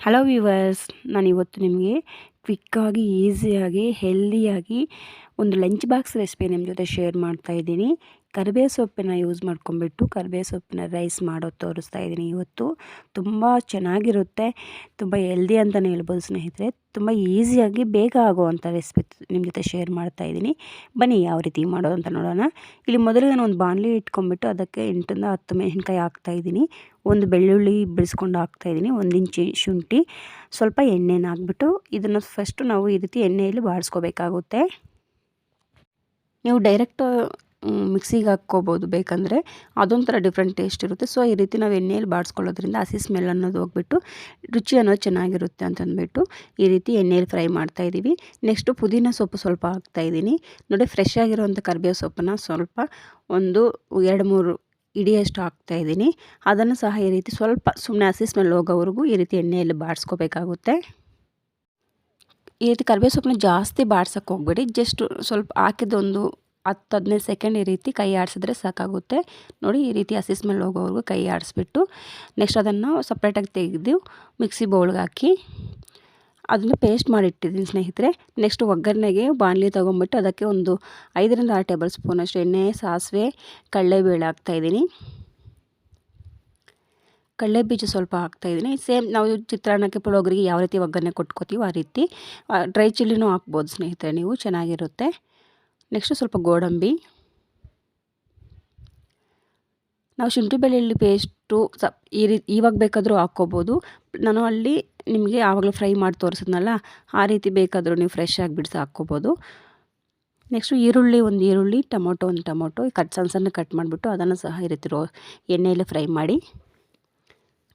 Hello viewers ನಾನು ಇವತ್ತು ನಿಮಗೆ ಕ್ವಿಕ್ಕಾಗಿ, ಈಸಿಯಾಗಿ, ಹೆಲ್ದಿಯಾಗಿ ಒಂದು ಲಂಚ್ ಬಾಕ್ಸ್ ರೆಸಿಪಿ ನಿಮ್ಮ ಜೊತೆ ಶೇರ್ ಮಾಡ್ತಾ ಇದ್ದೀನಿ. ಕರಿಬೇವು ಸೊಪ್ಪನ್ನು ಯೂಸ್ ಮಾಡ್ಕೊಂಬಿಟ್ಟು ಕರಿಬೇವು ಸೊಪ್ಪಿನ ರೈಸ್ ಮಾಡೋದು ತೋರಿಸ್ತಾ ಇದ್ದೀನಿ ಇವತ್ತು. ತುಂಬ ಚೆನ್ನಾಗಿರುತ್ತೆ. ತುಂಬ ಹೆಲ್ದಿ ಅಂತಲೇ ಹೇಳ್ಬೋದು ಸ್ನೇಹಿತರೆ. ತುಂಬ ಈಸಿಯಾಗಿ ಬೇಗ ಆಗುವಂಥ ರೆಸಿಪಿ ನಿಮ್ಮ ಜೊತೆ ಶೇರ್ ಮಾಡ್ತಾ ಇದ್ದೀನಿ. ಬನ್ನಿ ಯಾವ ರೀತಿ ಮಾಡೋದು ಅಂತ ನೋಡೋಣ. ಇಲ್ಲಿ ಮೊದಲು ನಾನು ಒಂದು ಬಾಣಲಿ ಇಟ್ಕೊಂಡ್ಬಿಟ್ಟು ಅದಕ್ಕೆ ಎಂಟರಿಂದ ಹತ್ತು ಮೆಣಸಿನ್ಕಾಯಿ ಹಾಕ್ತಾಯಿದ್ದೀನಿ ಒಂದು ಬೆಳ್ಳುಳ್ಳಿ ಬಿಡಿಸ್ಕೊಂಡು ಹಾಕ್ತಾಯಿದ್ದೀನಿ ಒಂದು ಇಂಚು ಶುಂಠಿ. ಸ್ವಲ್ಪ ಎಣ್ಣೆನ ಹಾಕ್ಬಿಟ್ಟು ಇದನ್ನು ಫಸ್ಟು ನಾವು ಈ ರೀತಿ ಎಣ್ಣೆಯಲ್ಲಿ ಬಾಡಿಸ್ಕೋಬೇಕಾಗುತ್ತೆ. ನೀವು ಡೈರೆಕ್ಟ್ ಮಿಕ್ಸಿಗೆ ಹಾಕ್ಕೋಬೋದು. ಬೇಕಂದರೆ ಅದೊಂಥರ ಡಿಫ್ರೆಂಟ್ ಟೇಸ್ಟ್ ಇರುತ್ತೆ. ಸೊ ಈ ರೀತಿ ನಾವು ಎಣ್ಣೆಯಲ್ಲಿ ಬಾಡಿಸ್ಕೊಳ್ಳೋದ್ರಿಂದ ಹಸಿ ಸ್ಮೆಲ್ ಅನ್ನೋದು ಹೋಗ್ಬಿಟ್ಟು ರುಚಿ ಅನ್ನೋದು ಚೆನ್ನಾಗಿರುತ್ತೆ ಅಂತಂದ್ಬಿಟ್ಟು ಈ ರೀತಿ ಎಣ್ಣೆಯಲ್ಲಿ ಫ್ರೈ ಮಾಡ್ತಾಯಿದ್ದೀವಿ ನೆಕ್ಸ್ಟು ಪುದೀನ ಸೊಪ್ಪು ಸ್ವಲ್ಪ ಹಾಕ್ತಾಯಿದ್ದೀನಿ ನೋಡಿ ಫ್ರೆಶ್ ಆಗಿರೋವಂಥ ಕರಿಬೇವು ಸೊಪ್ಪನ್ನ ಸ್ವಲ್ಪ ಒಂದು ಎರಡು ಮೂರು ಇಡಿಯಷ್ಟು ಹಾಕ್ತಾಯಿದ್ದೀನಿ ಅದನ್ನು ಸಹ ಈ ರೀತಿ ಸ್ವಲ್ಪ ಸುಮ್ಮನೆ ಹಸಿ ಸ್ಮೆಲ್ ಹೋಗೋವರೆಗೂ ಈ ರೀತಿ ಎಣ್ಣೆಯಲ್ಲಿ ಬಾಡಿಸ್ಕೋಬೇಕಾಗುತ್ತೆ. ಈ ರೀತಿ ಕರಿಬೇವು ಸೊಪ್ಪನ್ನ ಜಾಸ್ತಿ ಬಾಡ್ಸೋಕ್ಕೆ ಹೋಗ್ಬೇಡಿ. ಜಸ್ಟ್ ಸ್ವಲ್ಪ ಹಾಕಿದ್ದೊಂದು ಹತ್ತು ಹದಿನೈದು ಸೆಕೆಂಡ್ ಈ ರೀತಿ ಕೈ ಆಡಿಸಿದ್ರೆ ಸಾಕಾಗುತ್ತೆ. ನೋಡಿ, ಈ ರೀತಿ ಹಸಿ ಸ್ಮೆಲ್ ಹೋಗೋವರೆಗೂ ಕೈ ಆಡಿಸ್ಬಿಟ್ಟು ನೆಕ್ಸ್ಟ್ ಅದನ್ನು ಸಪ್ರೇಟಾಗಿ ತೆಗೆದು ಮಿಕ್ಸಿ ಬೌಲ್ಗೆ ಹಾಕಿ ಅದನ್ನು ಪೇಸ್ಟ್ ಮಾಡಿಟ್ಟಿದ್ದೀನಿ ಸ್ನೇಹಿತರೆ. ನೆಕ್ಸ್ಟ್ ಒಗ್ಗರಣೆಗೆ ಬಾಣಲಿ ತೊಗೊಂಬಿಟ್ಟು ಅದಕ್ಕೆ ಒಂದು ಐದರಿಂದ ಆರು ಟೇಬಲ್ ಸ್ಪೂನಷ್ಟು ಎಣ್ಣೆ, ಸಾಸಿವೆ, ಕಡಲೆಬೇಳೆ ಹಾಕ್ತಾಯಿದ್ದೀನಿ ಕಡಲೆ ಬೀಜ ಸ್ವಲ್ಪ ಹಾಕ್ತಾಯಿದ್ದೀನಿ ಸೇಮ್ ನಾವು ಚಿತ್ರಾನ್ನಕ್ಕೆ ಪುಳೋಗರಿಗೆ ಯಾವ ರೀತಿ ಒಗ್ಗರಣೆ ಕೊಟ್ಕೋತೀವೋ ಆ ರೀತಿ ಡ್ರೈ ಚಿಲ್ಲಿನೂ ಹಾಕ್ಬೋದು ಸ್ನೇಹಿತರೆ ನೀವು, ಚೆನ್ನಾಗಿರುತ್ತೆ. ನೆಕ್ಸ್ಟು ಸ್ವಲ್ಪ ಗೋಡಂಬಿ. ನಾವು ಶುಂಠಿ ಬೆಳ್ಳುಳ್ಳಿ ಪೇಸ್ಟು ಸ, ಈ ರೀತಿ ಇವಾಗ ಬೇಕಾದರೂ ಹಾಕ್ಕೋಬೋದು. ನಾನು ಅಲ್ಲಿ ನಿಮಗೆ ಆವಾಗಲೂ ಫ್ರೈ ಮಾಡಿ ತೋರಿಸಿದ್ನಲ್ಲ, ಆ ರೀತಿ ಬೇಕಾದರೂ ನೀವು ಫ್ರೆಶ್ ಆಗಿ ಬಿಡಿಸಿ ಹಾಕ್ಕೋಬೋದು. ನೆಕ್ಸ್ಟು ಈರುಳ್ಳಿ, ಒಂದು ಈರುಳ್ಳಿ, ಟೊಮೊಟೊ, ಒಂದು ಟೊಮೊಟೊ ಕಟ್, ಸಣ್ಣ ಸಣ್ಣ ಕಟ್ ಮಾಡಿಬಿಟ್ಟು ಅದನ್ನು ಸಹ ಈ ರೀತಿ ಎಣ್ಣೆಯಲ್ಲಿ ಫ್ರೈ ಮಾಡಿ.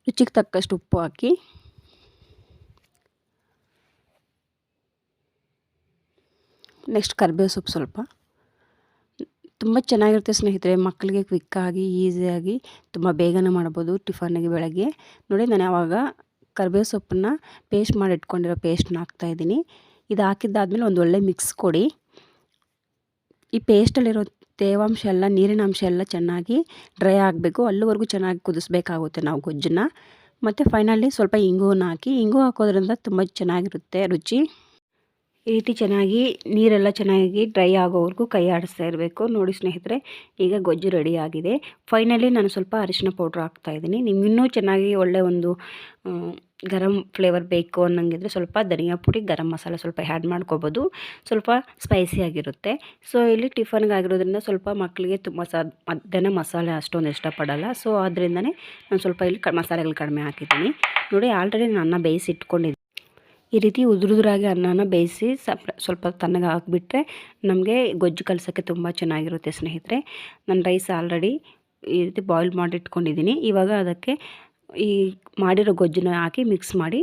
ರುಚಿಗೆ ತಕ್ಕಷ್ಟು ಉಪ್ಪು ಹಾಕಿ. ನೆಕ್ಸ್ಟ್ ಕರಿಬೇವು ಸೊಪ್ಪು ಸ್ವಲ್ಪ. ತುಂಬ ಚೆನ್ನಾಗಿರುತ್ತೆ ಸ್ನೇಹಿತರೆ, ಮಕ್ಕಳಿಗೆ ಕ್ವಿಕ್ಕಾಗಿ ಈಸಿಯಾಗಿ ತುಂಬ ಬೇಗನೆ ಮಾಡ್ಬೋದು ಟಿಫನ್ನಿಗೆ ಬೆಳಗ್ಗೆ. ನೋಡಿ ನಾನು ಆವಾಗ ಕರಿಬೇವು ಸೊಪ್ಪನ್ನ ಪೇಸ್ಟ್ ಮಾಡಿ ಇಟ್ಕೊಂಡಿರೋ ಪೇಸ್ಟ್ನ ಹಾಕ್ತಾಯಿದ್ದೀನಿ ಇದು ಹಾಕಿದ್ದಾದ್ಮೇಲೆ ಒಂದು ಒಳ್ಳೆ ಮಿಕ್ಸ್ ಕೊಡಿ. ಈ ಪೇಸ್ಟಲ್ಲಿರೋ ತೇವಾಂಶ ಎಲ್ಲ, ನೀರಿನ ಅಂಶ ಎಲ್ಲ ಚೆನ್ನಾಗಿ ಡ್ರೈ ಆಗಬೇಕು. ಅಲ್ಲಿವರೆಗೂ ಚೆನ್ನಾಗಿ ಕುದಿಸ್ಬೇಕಾಗುತ್ತೆ ನಾವು ಗೊಜ್ಜನ್ನ. ಮತ್ತು ಫೈನಲಿ ಸ್ವಲ್ಪ ಇಂಗುವನ್ನು ಹಾಕಿ, ಇಂಗು ಹಾಕೋದ್ರಿಂದ ತುಂಬ ಚೆನ್ನಾಗಿರುತ್ತೆ ರುಚಿ. ಈ ರೀತಿ ಚೆನ್ನಾಗಿ ನೀರೆಲ್ಲ ಚೆನ್ನಾಗಿ ಡ್ರೈ ಆಗೋವರೆಗೂ ಕೈ ಆಡಿಸ್ತಾ ಇರಬೇಕು. ನೋಡಿ ಸ್ನೇಹಿತರೆ, ಈಗ ಗೊಜ್ಜು ರೆಡಿ ಆಗಿದೆ. ಫೈನಲಿ ನಾನು ಸ್ವಲ್ಪ ಅರಿಶಿನ ಪೌಡ್ರ್ ಹಾಕ್ತಾಯಿದ್ದೀನಿ ನಿಮ್ಮಿನ್ನೂ ಚೆನ್ನಾಗಿ ಒಳ್ಳೆ ಒಂದು ಗರಂ ಫ್ಲೇವರ್ ಬೇಕು ಅನ್ನಂಗಿದ್ರೆ ಸ್ವಲ್ಪ ಧನಿಯಾ ಪುಡಿ, ಗರಂ ಮಸಾಲೆ ಸ್ವಲ್ಪ ಆ್ಯಡ್ ಮಾಡ್ಕೋಬೋದು. ಸ್ವಲ್ಪ ಸ್ಪೈಸಿ ಆಗಿರುತ್ತೆ. ಸೊ ಇಲ್ಲಿ ಟಿಫನ್ಗಾಗಿರೋದ್ರಿಂದ ಸ್ವಲ್ಪ ಮಕ್ಕಳಿಗೆ ತುಂಬ ಸ ಮಧ್ಯಾಹ್ನ ಮಸಾಲೆ ಅಷ್ಟೊಂದು ಇಷ್ಟಪಡಲ್ಲ. ಸೊ ಆದ್ದರಿಂದನೇ ನಾನು ಸ್ವಲ್ಪ ಇಲ್ಲಿ ಕ ಮಸಾಲೆಗಳು ಕಡಿಮೆ ಹಾಕಿದ್ದೀನಿ. ನೋಡಿ ಆಲ್ರೆಡಿ ನಾನು ಅನ್ನ ಬೇಯಿಸಿ ಇಟ್ಕೊಂಡಿದ್ದೆ ಈ ರೀತಿ ಉದುರುದುರಾಗಿ ಅನ್ನನ ಬೇಯಿಸಿ ಸಪ್ ಸ್ವಲ್ಪ ತಣ್ಣಗೆ ಹಾಕಿಬಿಟ್ರೆ ನಮಗೆ ಗೊಜ್ಜು ಕಲಸೋಕ್ಕೆ ತುಂಬ ಚೆನ್ನಾಗಿರುತ್ತೆ ಸ್ನೇಹಿತರೆ. ನಾನು ರೈಸ್ ಆಲ್ರೆಡಿ ಈ ರೀತಿ ಬಾಯ್ಲ್ ಮಾಡಿ ಇಟ್ಕೊಂಡಿದ್ದೀನಿ. ಇವಾಗ ಅದಕ್ಕೆ ಈ ಮಾಡಿರೋ ಗೊಜ್ಜನ್ನ ಹಾಕಿ ಮಿಕ್ಸ್ ಮಾಡಿ.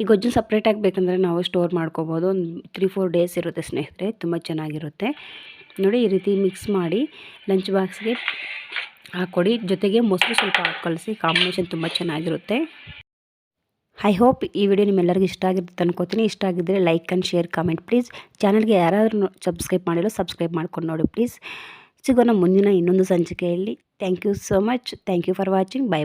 ಈ ಗೊಜ್ಜು ಸಪ್ರೇಟಾಗಿ ಬೇಕಂದರೆ ನಾವು ಸ್ಟೋರ್ ಮಾಡ್ಕೋಬೋದು. ಒಂದು ತ್ರೀ ಫೋರ್ ಡೇಸ್ ಇರುತ್ತೆ ಸ್ನೇಹಿತರೆ, ತುಂಬ ಚೆನ್ನಾಗಿರುತ್ತೆ. ನೋಡಿ ಈ ರೀತಿ ಮಿಕ್ಸ್ ಮಾಡಿ ಲಂಚ್ ಬಾಕ್ಸ್ಗೆ ಹಾಕ್ಕೊಡಿ ಜೊತೆಗೆ ಮೊಸರು ಸ್ವಲ್ಪ ಹಾಕಿ ಕಾಂಬಿನೇಷನ್ ತುಂಬ ಚೆನ್ನಾಗಿರುತ್ತೆ. ಐ ಹೋಪ್ ಈ ವಿಡಿಯೋ ನಿಮ್ಮೆಲ್ಲರಿಗೂ ಇಷ್ಟ ಆಗಿರುತ್ತೆ ಅನ್ಕೋತೀನಿ. ಇಷ್ಟ ಆಗಿದ್ದರೆ like and share comment please ಚಾನಲ್ಗೆ ಯಾರಾದರೂ ಸಬ್ಸ್ಕ್ರೈಬ್ ಮಾಡಿಲ್ಲ ಸಬ್ಸ್ಕ್ರೈಬ್ ಮಾಡ್ಕೊಂಡು ನೋಡಿ ಪ್ಲೀಸ್ ಸಿಗೋಣ ಮುಂದಿನ ಇನ್ನೊಂದು ಸಂಚಿಕೆಯಲ್ಲಿ. Thank you so much thank you for watching bye bye